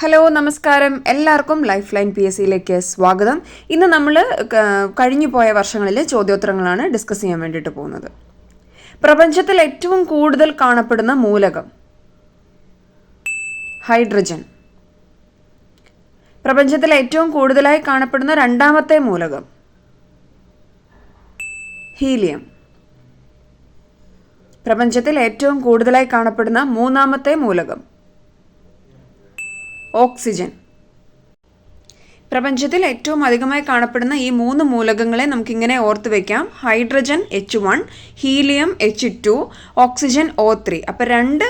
Hello നമസ്കാരം. എല്ലാവർക്കും life line P S സിയിലേക്ക് സ്വാഗതം. ഇന്ന് നമ്മൾ കഴിഞ്ഞു പോയ വർഷങ്ങളിലെ ചോദ്യോത്തരങ്ങളാണ് ഡിസ്കസ് ചെയ്യാൻ വേണ്ടിയിട്ട് പോകുന്നത്. പ്രപഞ്ചത്തിൽ ഏറ്റവും കൂടുതൽ കാണപ്പെടുന്ന മൂലകം ഹൈഡ്രജൻ. പ്രപഞ്ചത്തിൽ ഏറ്റവും കൂടുതലായി കാണപ്പെടുന്ന രണ്ടാമത്തെ മൂലകം ഹീലിയം. പ്രപഞ്ചത്തിൽ ഏറ്റവും കൂടുതലായി കാണപ്പെടുന്ന മൂന്നാമത്തെ മൂലകം ഓക്സിജൻ. പ്രപഞ്ചത്തിൽ ഏറ്റവും അധികമായി കാണപ്പെടുന്ന ഈ മൂന്ന് മൂലകങ്ങളെ നമുക്കിങ്ങനെ ഓർത്ത് വയ്ക്കാം hydrogen H one helium H two oxygen O three അപ്പോൾ രണ്ട്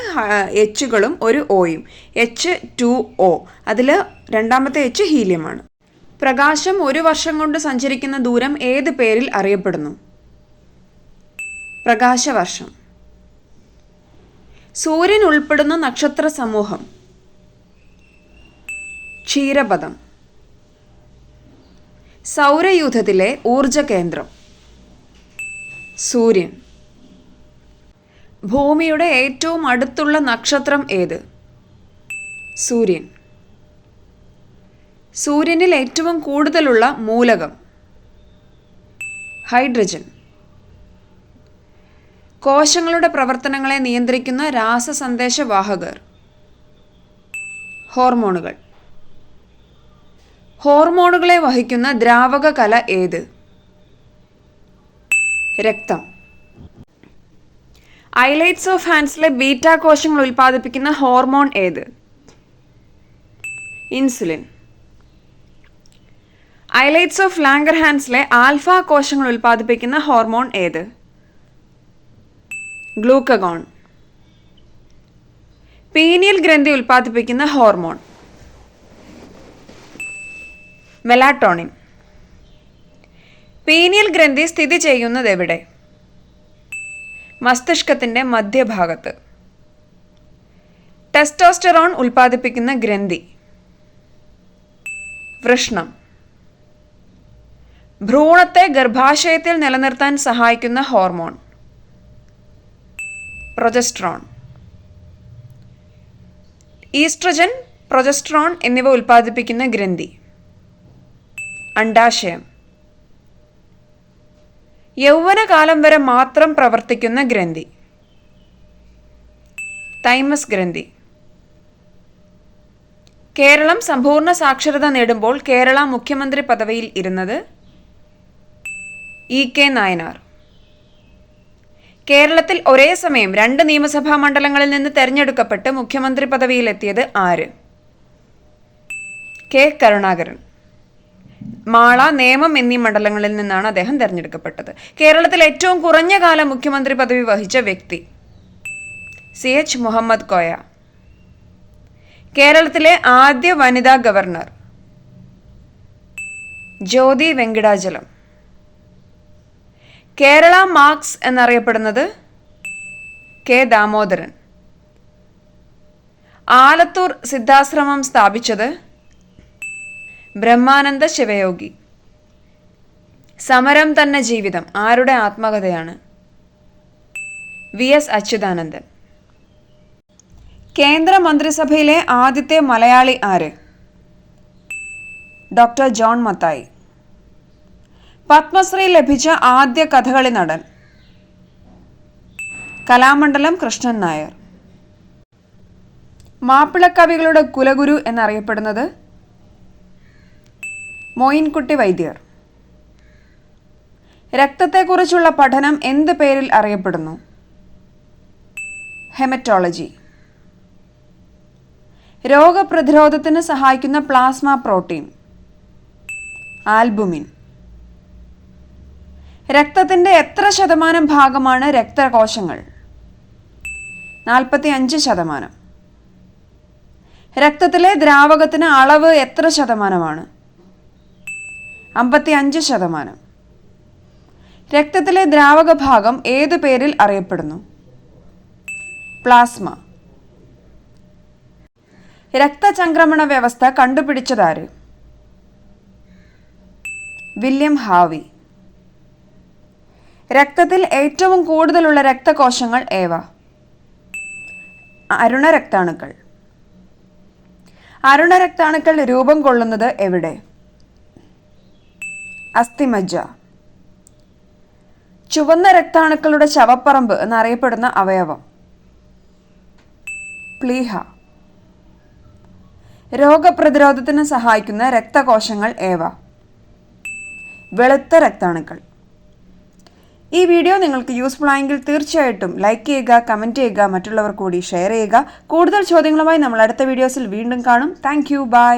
എച്ചുകളും ഒരു ഒയും എച്ച് ടു ഒ അതിൽ രണ്ടാമത്തെ എച്ച് ഹീലിയമാണ്. പ്രകാശം ഒരു വർഷം കൊണ്ട് സഞ്ചരിക്കുന്ന ദൂരം ഏത് പേരിൽ അറിയപ്പെടുന്നു? പ്രകാശവർഷം. സൂര്യൻ ഉൾപ്പെടുന്ന നക്ഷത്ര സമൂഹം ക്ഷീരപദം. സൗരയൂഥത്തിലെ ഊർജ കേന്ദ്രം സൂര്യൻ. ഭൂമിയുടെ ഏറ്റവും അടുത്തുള്ള നക്ഷത്രം ഏത്? സൂര്യൻ. സൂര്യനിൽ ഏറ്റവും കൂടുതലുള്ള മൂലകം. ഹൈഡ്രജൻ. കോശങ്ങളുടെ പ്രവർത്തനങ്ങളെ നിയന്ത്രിക്കുന്ന രാസസന്ദേശവാഹകർ. ഹോർമോണുകൾ. ഹോർമോണുകളെ വഹിക്കുന്ന ദ്രാവക കല ഏത്? രക്തം. ഐലൈറ്റ്സ് ഓഫ് ഹാൻഡ്സിലെ ബീറ്റ കോശങ്ങൾ ഉൽപ്പാദിപ്പിക്കുന്ന ഹോർമോൺ ഏത്? ഇൻസുലിൻ. ഐലൈറ്റ്സ് ഓഫ് ലാങ്കർ ഹാൻഡ്സിലെ ആൽഫ കോശങ്ങൾ ഉൽപ്പാദിപ്പിക്കുന്ന ഹോർമോൺ ഏത്? ഗ്ലൂക്കഗോൺ. പീനിയൽ ഗ്രന്ഥി ഉൽപ്പാദിപ്പിക്കുന്ന ഹോർമോൺ. മെലാട്ടോണിൻ. പീനിയൽ ഗ്രന്ഥി സ്ഥിതി ചെയ്യുന്നത് എവിടെ? മസ്തിഷ്കത്തിന്റെ മധ്യഭാഗത്ത്. ടെസ്റ്റോസ്റ്ററോൺ ഉൽപ്പാദിപ്പിക്കുന്ന ഗ്രന്ഥി. വൃഷ്ണം. ഭ്രൂണത്തെ ഗർഭാശയത്തിൽ നിലനിർത്താൻ സഹായിക്കുന്ന ഹോർമോൺ. പ്രൊജസ്ട്രോൺ. ഈസ്ട്രജൻ പ്രൊജസ്ട്രോൺ എന്നിവ ഉൽപ്പാദിപ്പിക്കുന്ന ഗ്രന്ഥി. അണ്ടാശയം യൗവനകാലം വരെ മാത്രം പ്രവർത്തിക്കുന്ന ഗ്രന്ഥി. തൈമസ് ഗ്രന്ഥി. കേരളം സമ്പൂർണ സാക്ഷരത നേടുമ്പോൾ കേരള മുഖ്യമന്ത്രി പദവിയിൽ ഇരുന്നത് ഇ കെ നായനാർ. കേരളത്തിൽ ഒരേ സമയം രണ്ട് നിയമസഭാ മണ്ഡലങ്ങളിൽ നിന്ന് തെരഞ്ഞെടുക്കപ്പെട്ട് മുഖ്യമന്ത്രി പദവിയിലെത്തിയത് ആര്? കെ കരുണാകരൻ. മാള നേമം എന്നീ മണ്ഡലങ്ങളിൽ നിന്നാണ് അദ്ദേഹം തെരഞ്ഞെടുക്കപ്പെട്ടത്. കേരളത്തിൽ ഏറ്റവും കുറഞ്ഞ കാലം മുഖ്യമന്ത്രി പദവി വഹിച്ച വ്യക്തി സി എച്ച് മുഹമ്മദ് കോയ. കേരളത്തിലെ ആദ്യ വനിതാ ഗവർണർ ജ്യോതി വെങ്കിടാചലം. കേരള മാർക്സ് എന്നറിയപ്പെടുന്നത് കെ ദാമോദരൻ. ആലത്തൂർ സിദ്ധാശ്രമം സ്ഥാപിച്ചത് ബ്രഹ്മാനന്ദ ശിവയോഗി. സമരം തന്നെ ജീവിതം. ആരുടെ ആത്മകഥയാണ്? V S Achuthanandan. കേന്ദ്ര മന്ത്രിസഭയിലെ ആദ്യത്തെ മലയാളി ആര്? Doctor John Mathai. പത്മശ്രീ ലഭിച്ച ആദ്യ കഥകളി നടൻ. കലാമണ്ഡലം കൃഷ്ണൻ നായർ. മാപ്പിളക്കവികളുടെ കുലഗുരു എന്നറിയപ്പെടുന്നത് മോയിൻകുട്ടി വൈദ്യർ. രക്തത്തെക്കുറിച്ചുള്ള പഠനം എന്ത് പേരിൽ അറിയപ്പെടുന്നു? ഹെമറ്റോളജി. രോഗപ്രതിരോധത്തിന് സഹായിക്കുന്ന പ്ലാസ്മ പ്രോട്ടീൻ. ആൽബുമിൻ. രക്തത്തിന്റെ എത്ര ശതമാനം ഭാഗമാണ് രക്തകോശങ്ങൾ? നാൽപ്പത്തി അഞ്ച് ശതമാനം. രക്തത്തിലെ ദ്രാവകത്തിന് അളവ് എത്ര ശതമാനമാണ്? അമ്പത്തി അഞ്ച് ശതമാനം. രക്തത്തിലെ ദ്രാവക ഭാഗം ഏത് പേരിൽ അറിയപ്പെടുന്നു? പ്ലാസ്മ. രക്തചംക്രമണ വ്യവസ്ഥ കണ്ടുപിടിച്ചതാര് വില്യം ഹാവി. രക്തത്തിൽ ഏറ്റവും കൂടുതലുള്ള രക്തകോശങ്ങൾ ഏവ? അരുണരക്താണുക്കൾ അരുണരക്താണുക്കൾ രൂപം കൊള്ളുന്നത് എവിടെ? അസ്ഥിമജ്ജ. ചുവന്ന രക്താണുക്കളുടെ ശവപ്പറമ്പ് എന്നറിയപ്പെടുന്ന അവയവം. പ്ലീഹ. രോഗപ്രതിരോധത്തിന് സഹായിക്കുന്ന രക്തകോശങ്ങൾ ഏവ? വെളുത്ത രക്താണുക്കൾ. ഈ വീഡിയോ നിങ്ങൾക്ക് യൂസ്ഫുൾ ആയെങ്കിൽ തീർച്ചയായിട്ടും ലൈക്ക് ചെയ്യുക കമന്റ് ചെയ്യുക മറ്റുള്ളവർ കൂടി ഷെയർ ചെയ്യുക. കൂടുതൽ ചോദ്യങ്ങളുമായി നമ്മൾ അടുത്ത വീഡിയോസിൽ വീണ്ടും കാണും. Thank you bye.